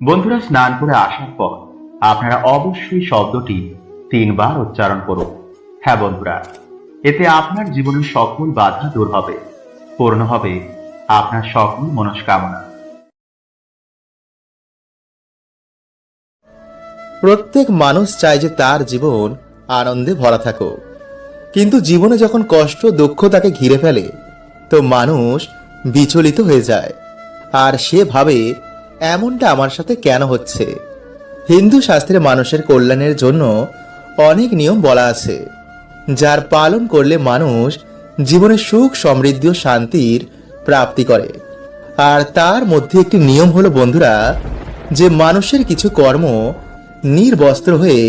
বন্ধুরা, স্নান করে আসার পর আপনারা অবশ্যই শব্দটি তিনবার উচ্চারণ করুন। হ্যাঁ বন্ধুরা, এতে আপনার জীবনের সকল বাধা দূর হবে, পূর্ণ হবে আপনার সকল মনস্কামনা। প্রত্যেক মানুষ চায় যে তার জীবন আনন্দে ভরা থাকুক। কিন্তু জীবনে যখন কষ্ট, দুঃখ তাকে ঘিরে ফেলে, তো মানুষ বিচলিত হয়ে যায়। আর সে ভাবে এমনটা আমার সাথে কেন হচ্ছে? হিন্দু শাস্ত্রে মানুষের কল্যাণের জন্য অনেক নিয়ম বলা আছে, যার পালন করলে মানুষ জীবনে সুখ, সমৃদ্ধি ও শান্তির প্রাপ্তি করে। আর তার মধ্যে একটি নিয়ম হলো, বন্ধুরা, যে মানুষের কিছু কর্ম নির্বস্ত্র হয়ে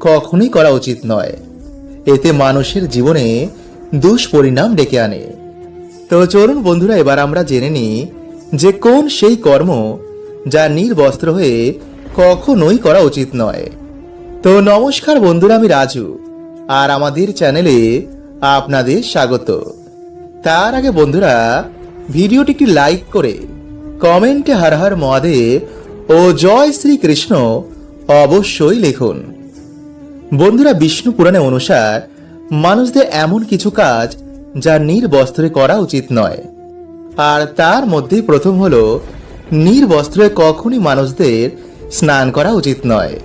কখনোই করা উচিত নয়। এতে মানুষের জীবনে দুষ্পরিণাম ডেকে আনে। তো চলুন বন্ধুরা, এবার আমরা জেনে নিই যে কোন সেই কর্ম যা নির্বস্ত্র হয়ে কখনোই করা উচিত নয়। তো নমস্কার বন্ধুরা, আমি রাজু, আর আমাদের চ্যানেলে আপনাদের স্বাগত। তার আগে বন্ধুরা, ভিডিওটি একটি লাইক করে কমেন্টে হর হর মহাদেব ও জয় শ্রীকৃষ্ণ অবশ্যই লিখুন। বন্ধুরা, বিষ্ণু পুরাণে অনুসার মানুষদের এমন কিছু কাজ যা নির্বস্ত্রে করা উচিত নয়। আর তার মধ্যে প্রথম হলো নির্বস্ত্রে কখনই মানুষদের স্নান করা উচিত নয়।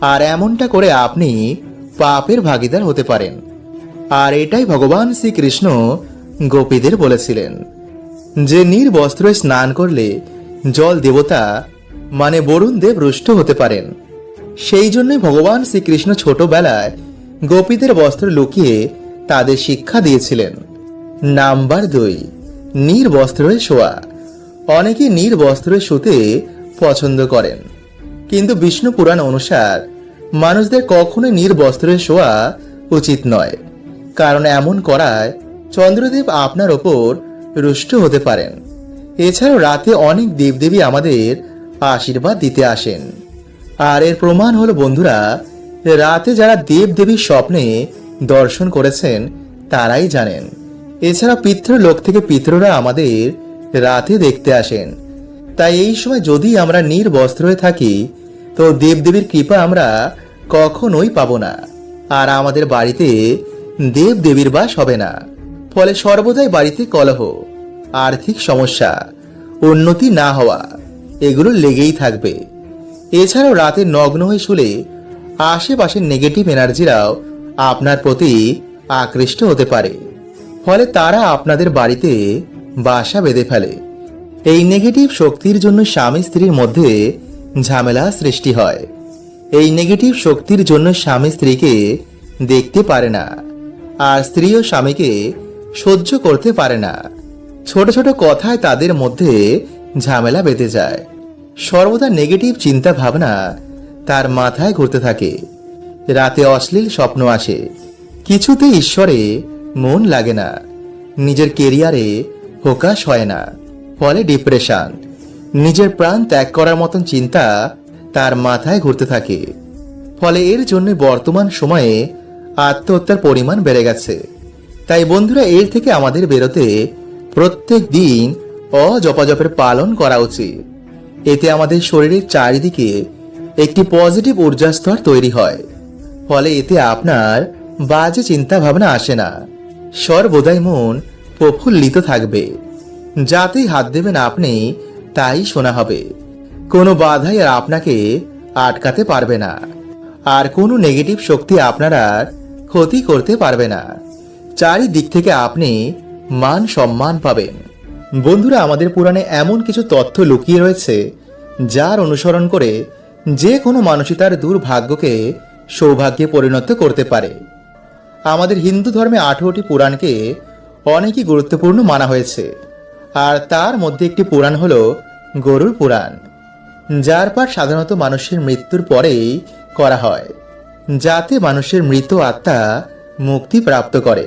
আর এমনটা করে আপনি পাপের ভাগিদার হতে পারেন। আর এটাই ভগবান শ্রীকৃষ্ণ গোপীদের বলেছিলেন যে নির্বস্ত্রে স্নান করলে জল দেবতা মানে বরুণ দেব রুষ্ট হতে পারেন। সেই জন্যই ভগবান শ্রীকৃষ্ণ ছোটবেলায় গোপীদের বস্ত্র লুকিয়ে তাদের শিক্ষা দিয়েছিলেন। নাম্বার দুই নির্বস্ত্রে শোয়া। অনেকে নির্বস্ত্রে শুতে পছন্দ করেন। কিন্তু বিষ্ণু পুরাণ অনুসার, মানুষদের কখনোই নির্বস্ত্রে শোয়া উচিত নয়। কারণ এমন করায় চন্দ্রদেব আপনার ওপর রুষ্ট হতে পারেন। এছাড়াও রাতে অনেক দেবদেবী আমাদের আশীর্বাদ দিতে আসেন। আর এর প্রমাণ হলো, বন্ধুরা, রাতে যারা দেবদেবীর স্বপ্নে দর্শন করেছেন, তারাই জানেন। এছাড়া পিতৃলোক থেকে পিতৃরা আমাদের রাতে দেখতে আসেন। তাই এই সময় যদি আমরা নির্বস্ত্র হয়ে থাকি, তো দেবদেবীর কৃপা আমরা কখনোই পাবো না। আর আমাদের বাড়িতে দেবদেবীর বাস হবে না। ফলে সর্বদাই বাড়িতে কলহ, আর্থিক সমস্যা, উন্নতি না হওয়া, এগুলো লেগেই থাকবে। এছাড়াও রাতে নগ্ন হয়ে শুলে আশেপাশের নেগেটিভ এনার্জিরাও আপনার প্রতি আকৃষ্ট হতে পারে। ফলে তারা আপনাদের বাড়িতে বাসা বেঁধে ফেলে। এই নেগেটিভ শক্তির জন্য স্বামী স্ত্রীর মধ্যে ঝামেলা সৃষ্টি হয়। এই নেগেটিভ শক্তির জন্য স্বামী স্ত্রীকে দেখতে পারে না, আর স্ত্রী ও স্বামীকে সহ্য করতে পারে না। ছোট ছোট কথায় তাদের মধ্যে ঝামেলা বেঁধে যায়। সর্বদা নেগেটিভ চিন্তা ভাবনা তার মাথায় ঘুরতে থাকে। রাতে অশ্লীল স্বপ্ন আসে। কিছুতে ঈশ্বরে মন লাগে না। নিজের কেরিয়ারে ফোকাস হয় না। ফলে ডিপ্রেশন নিজের প্রাণ ত্যাগ করার মতন চিন্তা তার মাথায় ঘুরতে থাকে। ফলে এর জন্য বর্তমান সময়ে আত্মহত্যার পরিমাণ বেড়ে গেছে। তাই বন্ধুরা, এর থেকে আমাদের বেরোতে প্রত্যেক দিন অজপাজপের পালন করা উচিত। এতে আমাদের শরীরের চারিদিকে একটি পজিটিভ স্তর তৈরি হয়। ফলে এতে আপনার বাজে চিন্তা ভাবনা আসে না। সর্বদাই মন প্রফুল্লিত থাকবে। যাতেই হাত দেবেন আপনি, তাই শোনা হবে। কোনো বাধাই আর আপনাকে আটকাতে পারবে না। আর কোনো নেগেটিভ শক্তি আপনার আর ক্ষতি করতে পারবে না। চারিদিক থেকে আপনি মান সম্মান পাবেন। বন্ধুরা, আমাদের পুরাণে এমন কিছু তথ্য লুকিয়ে রয়েছে, যার অনুসরণ করে যে কোনো মানুষই তার দুর্ভাগ্যকে সৌভাগ্যে পরিণত করতে পারে। আমাদের হিন্দু ধর্মে আঠেরোটি পুরাণকে অনেকই গুরুত্বপূর্ণ মানা হয়েছে। আর তার মধ্যে একটি পুরাণ হল গরুর পুরাণ, যার পাঠ সাধারণত মানুষের মৃত্যুর পরেই করা হয়, যাতে মানুষের মৃত আত্মা মুক্তি প্রাপ্ত করে।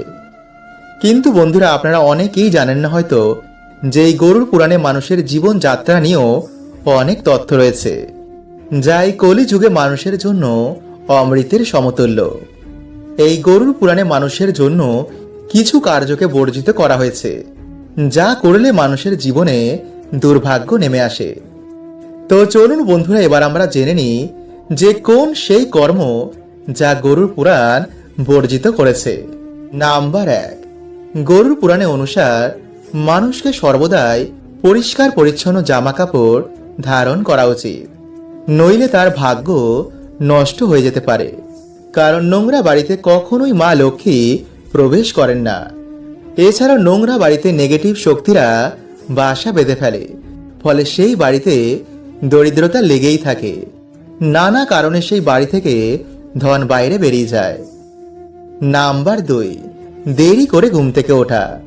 কিন্তু বন্ধুরা, আপনারা অনেকেই জানেন না হয়তো যে এই গরুর পুরাণে মানুষের জীবন যাত্রা নিয়েও অনেক তথ্য রয়েছে, যা এই কলিযুগে মানুষের জন্য অমৃতের সমতুল্য। এই গরুর পুরাণে মানুষের জন্য কিছু কার্যকে বর্জিত করা হয়েছে, যা করলে মানুষের জীবনে দুর্ভাগ্য নেমে আসে। তো চলুন বন্ধুরা, এবার আমরা জেনে নিই যে কোন সেই কর্ম যা গরুর পুরাণ বর্জিত করেছে। নাম্বার এক, গরুর পুরাণে অনুসার মানুষকে সর্বদাই পরিষ্কার পরিচ্ছন্ন জামা কাপড় ধারণ করা উচিত, নইলে তার ভাগ্য নষ্ট হয়ে যেতে পারে। কারণ নোংরা বাড়িতে কখনোই মা লক্ষ্মী প্রবেশ করেন না। এছাড়া নোংরা বাড়িতে নেগেটিভ শক্তিরা বাসা বেঁধে ফেলে। ফলে সেই বাড়িতে দরিদ্রতা লেগেই থাকে। নানা কারণে সেই বাড়ি থেকে ধন বাইরে বেরিয়ে যায়। নাম্বার দুই, দেরি করে ঘুম থেকে ওঠা।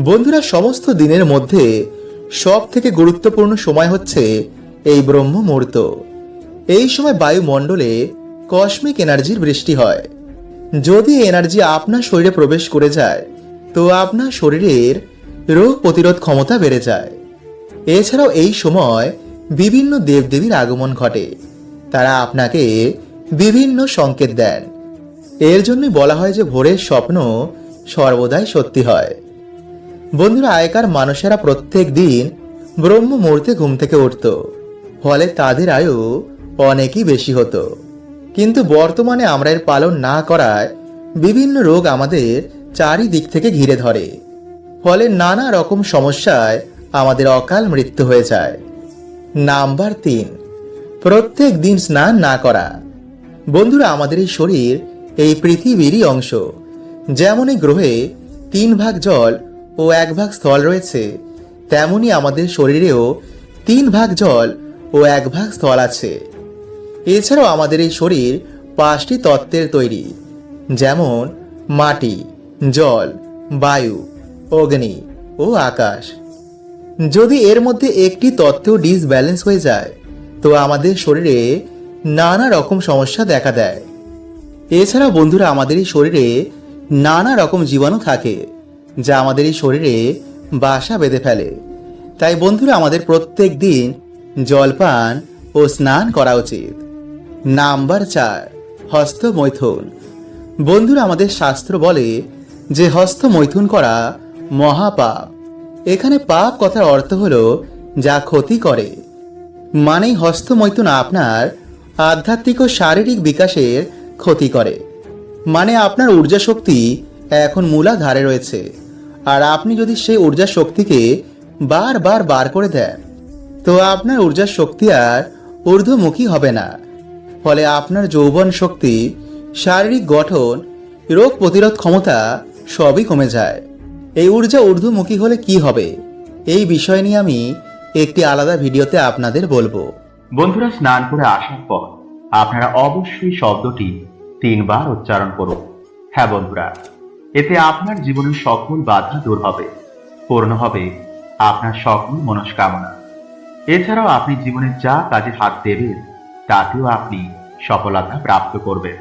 বন্ধুরা, সমস্ত দিনের মধ্যে সব থেকে গুরুত্বপূর্ণ সময় হচ্ছে এই ব্রহ্ম মুহূর্ত এই সময় বায়ুমণ্ডলে কসমিক এনার্জির বৃষ্টি হয়। যদি এনার্জি আপনার শরীরে প্রবেশ করে যায়, তো আপনার শরীরের রোগ প্রতিরোধ ক্ষমতা বেড়ে যায়। এছাড়াও এই সময় বিভিন্ন দেবদেবীর আগমন ঘটে। তারা আপনাকে বিভিন্ন সংকেত দেন। এর জন্যই বলা হয় যে ভোরের স্বপ্ন সর্বদাই সত্যি হয়। বন্ধুরা, আগেকার মানুষেরা প্রত্যেক দিন ব্রহ্ম মুহূর্তে ঘুম থেকে উঠত। ফলে তাদের আয়ু অনেকই বেশি হতো। কিন্তু বর্তমানে আমরা এর পালন না করায় বিভিন্ন রোগ আমাদের চারিদিক থেকে ঘিরে ধরে। ফলে নানা রকম সমস্যায় আমাদের অকাল মৃত্যু হয়ে যায়। নাম্বার তিন, প্রত্যেক দিন স্নান না করা। বন্ধুরা, আমাদের এই শরীর এই পৃথিবীরই অংশ। যেমন এই গ্রহে তিন ভাগ জল ও এক ভাগ স্থল রয়েছে, তেমনি আমাদের শরীরেও তিন ভাগ জল ও এক ভাগ স্থল আছে। এছাড়াও আমাদের এই শরীর পাঁচটি তত্ত্বের তৈরি, যেমন মাটি, জল, বায়ু, অগ্নি ও আকাশ। যদি এর মধ্যে একটি তত্ত্ব ডিসব্যালেন্স হয়ে যায়, তো আমাদের শরীরে নানা রকম সমস্যা দেখা দেয়। এছাড়া বন্ধুরা, আমাদের এই শরীরে নানা রকম জীবাণু থাকে, যা আমাদের এই শরীরে বাসা বেঁধে ফেলে। তাই বন্ধুরা, আমাদের প্রত্যেক দিন জলপান ও স্নান করা উচিত। নাম্বার চার হস্ত মৈথুন বন্ধুরা, আমাদের শাস্ত্র বলে যে হস্ত মৈথুন করা মহাপাপ। এখানে পাপ কথার অর্থ হলো যা ক্ষতি করে। মানে হস্তমৈথুন আপনার আধ্যাত্মিক ও শারীরিক বিকাশের ক্ষতি করে। মানে আপনার ঊর্জা শক্তি এখন মূলাধারে রয়েছে। আর আপনি যদি সেই ঊর্জা শক্তিকে বারবার বার করে দেন, তো আপনার ঊর্জার শক্তি আর ঊর্ধ্বমুখী হবে না। ফলে আপনার যৌবন শক্তি, শারীরিক গঠন, রোগ প্রতিরোধ ক্ষমতা সবই কমে যায়। এই ঊর্জা ঊর্ধ্বমুখী হলে কি হবে? এই বিষয় নিয়ে আমি একটি আলাদা ভিডিওতে আপনাদের বলব। বন্ধুরা, স্নান করে আসার পর আপনারা অবশ্যই শব্দটি তিনবার উচ্চারণ করুন। হ্যাঁ বন্ধুরা, এতে আপনার জীবনের সকল বাধা দূর হবে, পূর্ণ হবে আপনার সকল মনস্কামনা। এছাড়াও আপনি জীবনে যা কাজে হাত দেবেন তাতেও আপনি সফলতা প্রাপ্ত করবেন।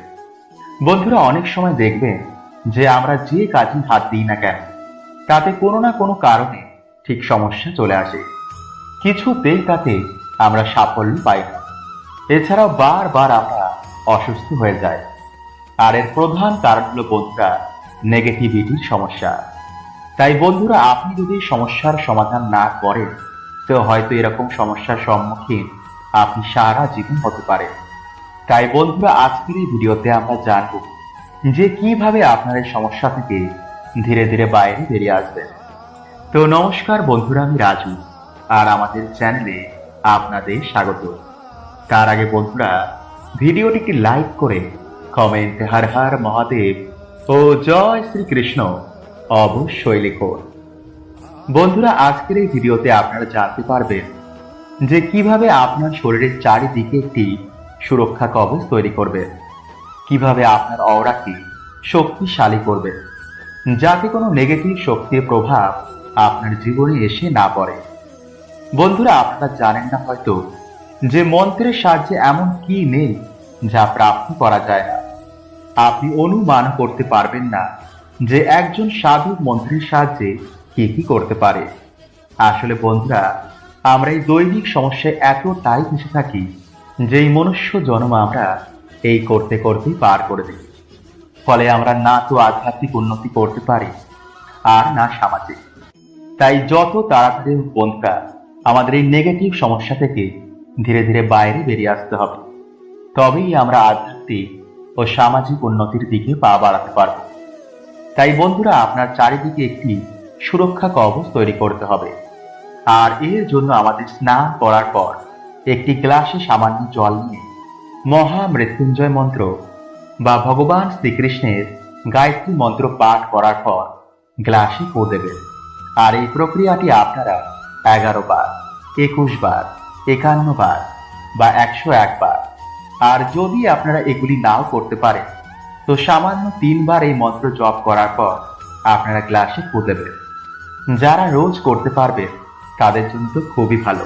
বন্ধুরা, অনেক সময় দেখবেন যে আমরা যে কাজে হাত দিই না কেন, তাতে কোনো না কোনো কারণে ঠিক সমস্যা চলে আসে। কিছুতেই তাতে আমরা সাফল্য পাই না। এছাড়াও বারবার আমরা অসুস্থ হয়ে যাই। আর এর প্রধান কারণ হলো বন্ধুরা নেগেটিভিটির সমস্যা। তাই বন্ধুরা, আপনি যদি সমস্যার সমাধান না করেন, তো হয়তো এরকম সমস্যার সম্মুখীন আপনি সারা জীবন হতে পারেন তাই বন্ধুরা, আজকের এই ভিডিওতে আমরা জানব যে কীভাবে আপনার এই সমস্যা থেকে ধীরে ধীরে বাইরে বেরিয়ে আসবেন। তো নমস্কার বন্ধুরা, আমি রাজু আর আমাদের চ্যানেলে আপনাদের স্বাগত। তার আগে বন্ধুরা, ভিডিওটিকে লাইক করে কমেন্টে হর হর মহাদেব ও জয় শ্রীকৃষ্ণ অবশ্যই লিখুন। বন্ধুরা, আজকের এই ভিডিওতে আপনারা জানতে পারবেন যে কীভাবে আপনার শরীরের চারিদিকে একটি সুরক্ষা কবচ তৈরি করবে, কীভাবে আপনার অওরাকে শক্তিশালী করবে, যাতে কোনো নেগেটিভ শক্তির প্রভাব আপনার জীবনে এসে না পড়ে। বন্ধুরা, আপনারা জানেন না হয়তো যে মন্ত্রের সাহায্যে এমন কি নেই যা প্রাপ্তি করা যায় না। আপনি অনুমান করতে পারবেন না যে একজন সাধু মন্ত্রের সাহায্যে কি কি করতে পারে। আসলে বন্ধুরা আমরা এই দৈনিক সমস্যায় এতটাই মিশে থাকি যে এই মনুষ্য জন্ম আমরা এই করতে করতেই পার করে দিই। ফলে আমরা না তো আধ্যাত্মিক উন্নতি করতে পারি আর না সামাজিক। তাই যত তাড়াতাড়ি বন্ধুরা আমাদের এই নেগেটিভ সমস্যা থেকে ধীরে ধীরে বাইরে বেরিয়ে আসতে হবে, তবেই আমরা আধ্যাত্মিক ও সামাজিক উন্নতির দিকে পা বাড়াতে পারব। তাই বন্ধুরা, আপনার চারিদিকে একটি সুরক্ষা কবচ তৈরি করতে হবে। আর এর জন্য আমাদের স্নান করার পর একটি গ্লাসে সামান্য জল নিয়ে মহামৃত্যুঞ্জয় মন্ত্র বা ভগবান শ্রীকৃষ্ণের গায়ত্রী মন্ত্র পাঠ করার পর গ্লাসে পো দেবেন। আর এই প্রক্রিয়াটি আপনারা এগারো বার, একুশ বার, একান্ন বার বা একশো একবার আর যদি আপনারা এগুলি নাও করতে পারেন, তো সামান্য তিনবার এই মন্ত্র জপ করার পর আপনারা গ্লাসে পো দেবেন। যারা রোজ করতে পারবেন তাদের জন্য তো খুবই ভালো।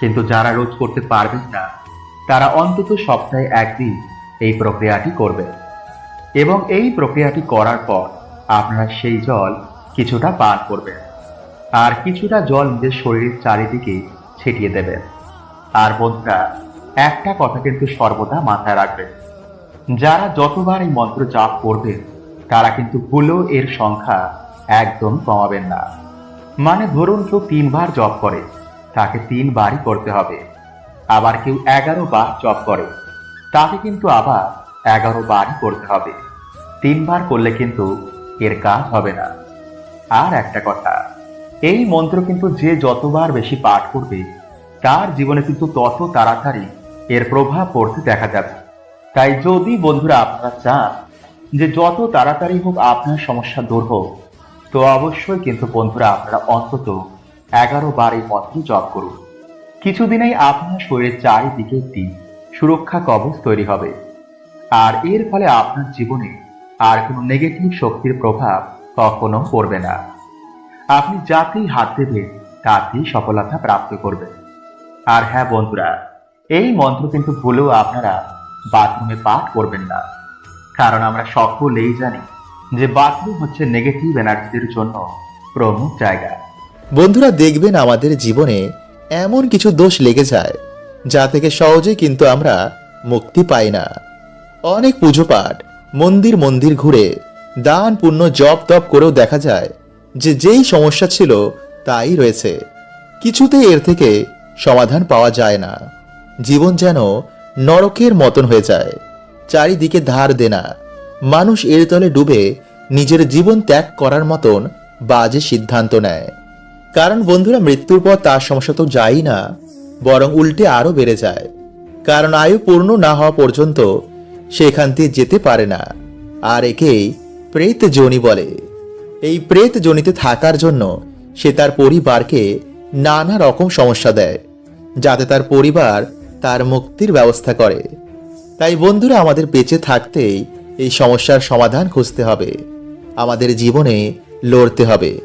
কিন্তু যারা রোজ করতে পারবেন না, তারা অন্তত সপ্তাহে একদিন এই প্রক্রিয়াটি করবেন। এবং এই প্রক্রিয়াটি করার পর আপনারা সেই জল কিছুটা পান করবেন। আর কিছুটা জল নিজের শরীরের চারিদিকে ছিটিয়ে দেবেন। আর বন্ধুরা, একটা কথা কিন্তু সর্বদা মাথায় রাখবেন। যারা যতবার এই মন্ত্র জাপ করবেন, তারা কিন্তু ভুলেও এর সংখ্যা একদম কমাবেন না। মানে ধরুন কেউ তিনবার জব করে, তাকে তিনবারই করতে হবে। আবার কেউ এগারো বার জব করে, তাকে কিন্তু আবার এগারো বারই করতে হবে। তিনবার করলে কিন্তু এর কাজ হবে না। আর একটা কথা, এই মন্ত্র কিন্তু যে যতবার বেশি পাঠ করবে, তার জীবনে কিন্তু তত তাড়াতাড়ি এর প্রভাব পড়তে দেখা যাবে। তাই যদি বন্ধুরা আপনারা চান যে যত তাড়াতাড়ি হোক আপনার সমস্যা দূর হোক তো অবশ্যই কিন্তু বন্ধুরা আপনারা অন্তত এগারো বার এই মন্ত্র জপ করুন। কিছুদিনেই আপনার শরীরের চারিদিকে একটি সুরক্ষা কবচ তৈরি হবে। আর এর ফলে আপনার জীবনে আর কোনো নেগেটিভ শক্তির প্রভাব কখনো পড়বে না। আপনি যাতেই হাত দেবেন তাতেই সফলতা প্রাপ্ত করবেন। আর হ্যাঁ বন্ধুরা, এই মন্ত্র কিন্তু ভুলেও আপনারা বাথরুমে পাঠ করবেন না। কারণ আমরা সকলেই জানি যে বাথরুম হচ্ছে নেগেটিভ এনার্জিদের জন্য প্রমুখ জায়গা। বন্ধুরা দেখবেন আমাদের জীবনে এমন কিছু দোষ লেগে যায়, যা থেকে সহজে কিন্তু আমরা মুক্তি পাই না। অনেক পুজো পাঠ মন্দির মন্দির ঘুরে দান পুণ্য জপ তপ করেও দেখা যায় যে যেই সমস্যা ছিল তাই রয়েছে। কিছুতেই এর থেকে সমাধান পাওয়া যায় না। জীবন যেন নরকের মতন হয়ে যায়, চারিদিকে ধার দেনা। মানুষ এর তলে ডুবে নিজের জীবন ত্যাগ করার মতন বাজে সিদ্ধান্ত নেয়। কারণ বন্ধুরা, মৃত্যুর পর তার সমস্যা তো যায়ই না, বরং উল্টে আরও বেড়ে যায়। কারণ আয়ু পূর্ণ না হওয়া পর্যন্ত সেখান দিয়ে যেতে পারে না। আর একেই প্রেত জনি বলে। এই প্রেত জনিতে থাকার জন্য সে তার পরিবারকে নানা রকম সমস্যা দেয়, যাতে তার পরিবার তার মুক্তির ব্যবস্থা করে। তাই বন্ধুরা, আমাদের বেঁচে থাকতেই এই সমস্যার সমাধান খুঁজতে হবে। আমাদের জীবনে লড়তে হবে।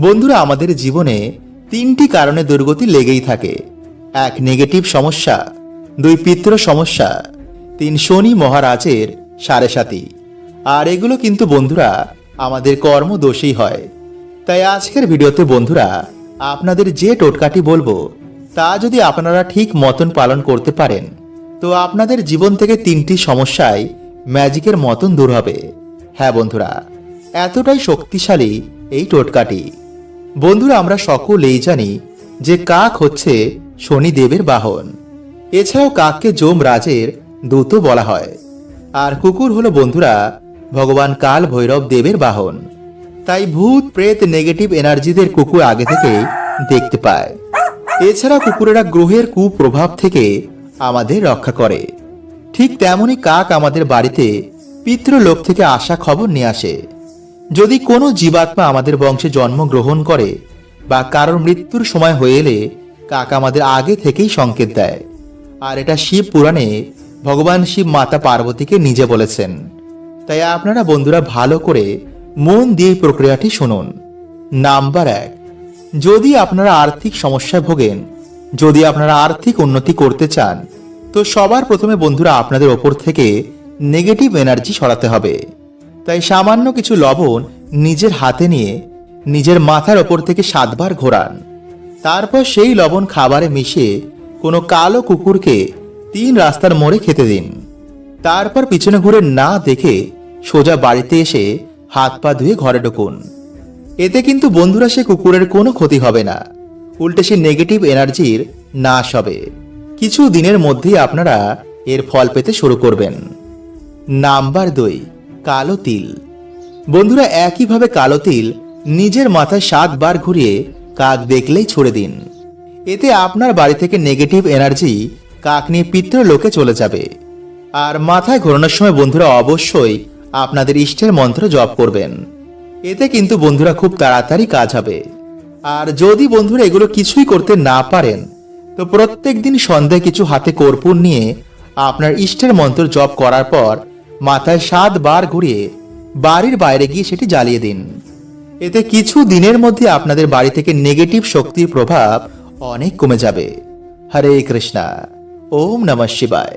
বন্ধুরা, আমাদের জীবনে তিনটি কারণে দুর্গতি লেগেই থাকে। এক নেগেটিভ সমস্যা। দুই, পিত্র সমস্যা। তিন, শনি মহারাজের সাড়ে সাথী আর এগুলো কিন্তু বন্ধুরা, আমাদের কর্মদোষেই হয়। তাই আজকের ভিডিওতে বন্ধুরা, আপনাদের যে টোটকাটি বলব, তা যদি আপনারা ঠিক মতন পালন করতে পারেন, তো আপনাদের জীবন থেকে তিনটি সমস্যায় ম্যাজিকের মতন দূর হবে। হ্যাঁ বন্ধুরা, এতটাই শক্তিশালী এই টোটকাটি। বন্ধুরা, আমরা সকলেই জানি যে কাক হচ্ছে শনিদেবের বাহন। এছাড়াও কাককে যোম রাজের দূত বলা হয়। আর কুকুর হলো বন্ধুরা, ভগবান কাল ভৈরব দেবের বাহন। তাই ভূত, প্রেত, নেগেটিভ এনার্জিদের কুকুর আগে থেকে দেখতে পায়। এছাড়া কুকুরেরা গ্রহের কুপ্রভাব থেকে আমাদের রক্ষা করে। ঠিক তেমনই কাক আমাদের বাড়িতে পিতৃলোক থেকে আসা খবর নিয়ে আসে। যদি কোনো জীবাত্মা আমাদের বংশে জন্মগ্রহণ করে বা কারোর মৃত্যুর সময় হয়ে এলে কাক আমাদের আগে থেকেই সংকেত দেয়। আর এটা শিব পুরাণে ভগবান শিব মাতা পার্বতীকে নিজে বলেছেন। তাই আপনারা বন্ধুরা ভালো করে মন দিয়ে প্রক্রিয়াটি শুনুন। নাম্বার এক, যদি আপনারা আর্থিক সমস্যায় ভোগেন, যদি আপনারা আর্থিক উন্নতি করতে চান তো সবার প্রথমে বন্ধুরা আপনাদের ওপর থেকে নেগেটিভ এনার্জি সরাতে হবে। তাই সামান্য কিছু লবণ নিজের হাতে নিয়ে নিজের মাথার ওপর থেকে সাতবার ঘোরান। তারপর সেই লবণ খাবারে মিশিয়ে কোনো কালো কুকুরকে তিন রাস্তার মোড়ে খেতে দিন। তারপর পিছনে ঘুরে না দেখে সোজা বাড়িতে এসে হাত পা ধুয়ে ঘরে ঢুকুন। এতে কিন্তু বন্ধুরা সে কুকুরের কোনো ক্ষতি হবে না। উল্টে সে নেগেটিভ এনার্জির নাশ হবে। কিছু দিনের মধ্যেই আপনারা এর ফল পেতে শুরু করবেন। নাম্বার দুই, কালো তিল। বন্ধুরা, একইভাবে কালো তিল নিজের মাথায় সাতবার ঘুরিয়ে কাক দেখলেই ছুড়ে দিন। এতে আপনার বাড়ি থেকে নেগেটিভ এনার্জি কাক নিয়ে পিত্র লোকে চলে যাবে। আর মাথায় ঘোরানোর সময় বন্ধুরা অবশ্যই আপনাদের ইষ্টের মন্ত্র জপ করবেন। এতে কিন্তু বন্ধুরা খুব তাড়াতাড়ি কাজ হবে। আর যদি বন্ধুরা এগুলো কিছুই করতে না পারেন তো প্রত্যেক দিন সন্ধ্যায় কিছু হাতে কর্পূর নিয়ে আপনার ইষ্টের মন্ত্র জপ করার পর মাথায় সাত বার ঘুরিয়ে বাড়ির বাইরে গিয়ে সেটি জ্বালিয়ে দিন। এতে কিছু দিনের মধ্যে আপনাদের বাড়ি থেকে নেগেটিভ শক্তির প্রভাব অনেক কমে যাবে। হরে কৃষ্ণা, ওম নমঃ শিবায়।